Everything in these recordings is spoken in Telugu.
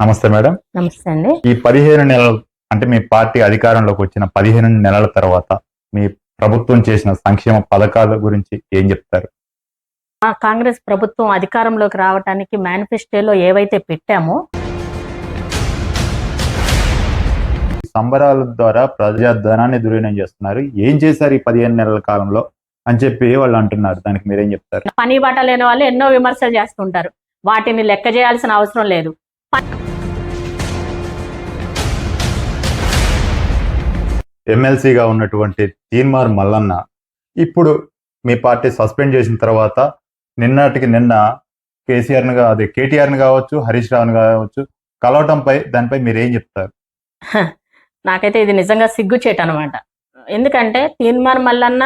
నమస్తే మేడం. నమస్తే అండి. ఈ పదిహేను నెలలు అంటే మీ పార్టీ అధికారంలోకి వచ్చిన పదిహేను నెలల తర్వాత మీ ప్రభుత్వం చేసిన సంక్షేమ పథకాల గురించి ఏం చెప్తారు? ఆ కాంగ్రెస్ ప్రభుత్వం అధికారంలోకి రావడానికి మేనిఫెస్టోలో ఏవైతే పెట్టామో సంబరాల ద్వారా ప్రజా ధనాన్ని దుర్వినియోగం చేస్తున్నారు. ఏం చేశారు ఈ పదిహేను నెలల కాలంలో? అని చెప్పి వాళ్ళు అంటున్నారు. దానికి మీరేం చెప్తారు? పని బాట లేని వాళ్ళు ఎన్నో విమర్శలు చేస్తుంటారు. వాటిని లెక్క చేయాల్సిన అవసరం లేదు. ఎమ్మెల్సీగా ఉన్నటువంటి తీన్మార్ మల్లన్న ఇప్పుడు మీ పార్టీ సస్పెండ్ చేసిన తర్వాత నిన్నటికి నిన్న కేసీఆర్ని అదే కేటీఆర్ని కావచ్చు హరీష్ రావుని కావచ్చు కలవటంపై దానిపై మీరు ఏం చెప్తారు? నాకైతే ఇది నిజంగా సిగ్గుచేట అనమాట ఎందుకంటే తీన్మార్ మల్లన్న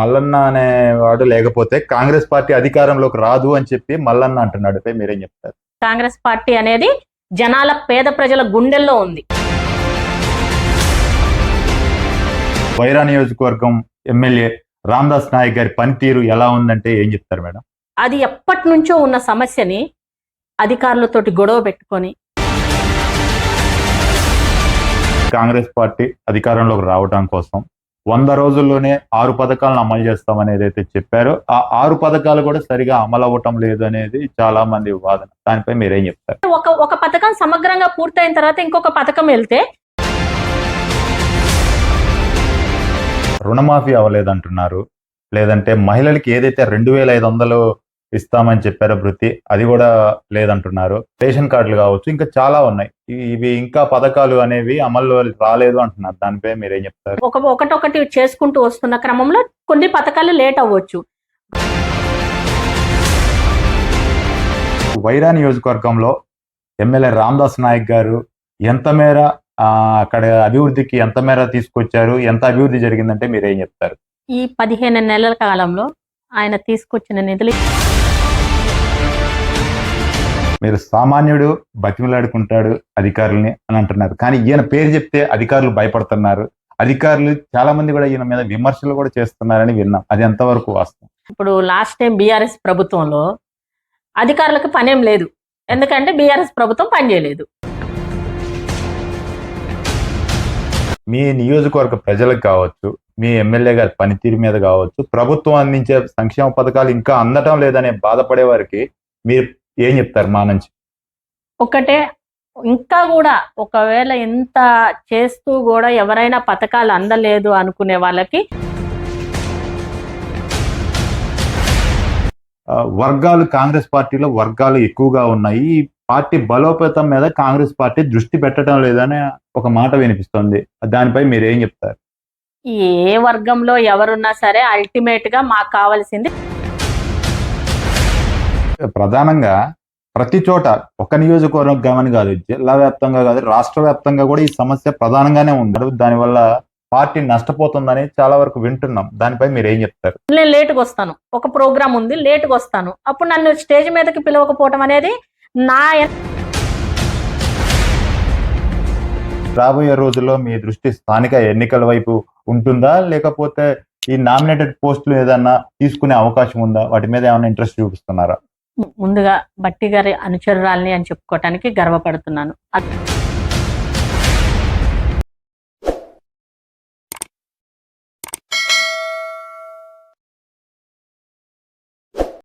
మల్లన్న అనేవాడు లేకపోతే కాంగ్రెస్ పార్టీ అధికారంలోకి రాదు అని చెప్పి మల్లన్న అంటున్నాడు. మీరేం చెప్తారు? కాంగ్రెస్ పార్టీ అనేది జనాల పేద ప్రజల గుండెల్లో ఉంది. వైరా నియోజకవర్గం ఎమ్మెల్యే రామ్దాస్ నాయక్ గారి పనితీరు ఎలా ఉందంటే ఏం చెప్తారు మేడం? అది ఎప్పటి నుంచో ఉన్న సమస్యని అధికారులతోటి గొడవ పెట్టుకొని కాంగ్రెస్ పార్టీ అధికారంలోకి రావడం కోసం వంద రోజుల్లోనే ఆరు పథకాలను అమలు చేస్తామని ఏదైతే చెప్పారో. ఆ ఆరు పథకాలు కూడా సరిగా అమలు అవ్వటం లేదు అనేది చాలా మంది వాదన. దానిపై మీరేం చెప్తారు? ఒక ఒక పథకం సమగ్రంగా పూర్తయిన తర్వాత ఇంకొక పథకం వెళ్తే? రుణమాఫీ అవ్వలేదంటున్నారు. లేదంటే మహిళలకి ఏదైతే రెండు వేల ఐదు వందలు ఇస్తామని చెప్పారో వృత్తి అది కూడా లేదంటున్నారు. రేషన్ కార్డులు కావచ్చు ఇంకా చాలా ఉన్నాయి. ఇవి ఇంకా పథకాలు అనేవి అమలు రాలేదు అంటున్నారు. దానిపై మీరేం చెప్తారు? ఒక ఒకటొకటి చేసుకుంటూ వస్తున్న క్రమంలో కొన్ని పథకాలు లేట్ అవ్వచ్చు. వైరా నియోజకవర్గంలో ఎమ్మెల్యే రామ్దాస్ నాయక్ గారు ఎంత మేర అక్కడ అభివృద్ధికి ఎంత మేర తీసుకొచ్చారు ఎంత అభివృద్ధి జరిగిందంటే మీరేం చెప్తారు? ఈ పదిహేను నెలల కాలంలో ఆయన తీసుకొచ్చిన నిధులు మీరు సామాన్యుడు బతిమలాడుకుంటాడు అధికారుల్ని అని అంటున్నారు. కానీ ఈయన పేరు చెప్తే అధికారులు భయపడుతున్నారు. అధికారులు చాలా మంది కూడా ఈయన మీద విమర్శలు కూడా చేస్తున్నారని విన్నాం. అది ఎంతవరకు వాస్తవం? ఇప్పుడు లాస్ట్ టైం బీఆర్ఎస్ ప్రభుత్వంలో అధికారులకు పనేం లేదు. ఎందుకంటే బీఆర్ఎస్ ప్రభుత్వం పనిచేయలేదు మీ నియోజకవర్గ ప్రజలకు కావచ్చు మీ ఎమ్మెల్యే గారి పనితీరు మీద కావచ్చు ప్రభుత్వం అందించే సంక్షేమ పథకాలు ఇంకా అందటం లేదనే బాధపడే వారికి మీరు ఏం చెప్తారు మా నుంచి? ఒకటే ఇంకా కూడా ఒకవేళ ఎంత చేస్తూ కూడా ఎవరైనా పథకాలు అందలేదు అనుకునే వాళ్ళకి వర్గాలు కాంగ్రెస్ పార్టీలో వర్గాలు ఎక్కువగా ఉన్నాయి. ఈ పార్టీ బలోపేతం మీద కాంగ్రెస్ పార్టీ దృష్టి పెట్టడం లేదని ఒక మాట వినిపిస్తుంది. దానిపై మీరు ఏం చెప్తారు? ఏ వర్గంలో ఎవరున్నా సరే అల్టిమేట్గా మాకు కావాల్సింది ప్రధానంగా ప్రతి చోట ఒక నియోజకవర్గం అని కాదు జిల్లా వ్యాప్తంగా కాదు రాష్ట్ర వ్యాప్తంగా కూడా ఈ సమస్య ప్రధానంగానే ఉంది. దానివల్ల పార్టీ నష్టపోతుందని చాలా వరకు వింటున్నాం. దానిపై మీరు ఏం చెప్తారు? నేను లేటుగా వస్తాను. ఒక ప్రోగ్రామ్ ఉంది లేటుగా వస్తాను. అప్పుడు నన్ను స్టేజ్ మీదకి పిలవకపోవటం అనేది నా రాబోయే రోజుల్లో మీ దృష్టి స్థానిక ఎన్నికల వైపు ఉంటుందా? లేకపోతే ఈ నామినేటెడ్ పోస్టులు ఏదన్నా తీసుకునే అవకాశం ఉందా? వాటి మీద ఏమైనా ఇంట్రెస్ట్ చూపిస్తున్నారా? ముందుగా బట్టి గారి అనుచరురాలని అని చెప్పుకోవటానికి గర్వపడుతున్నాను.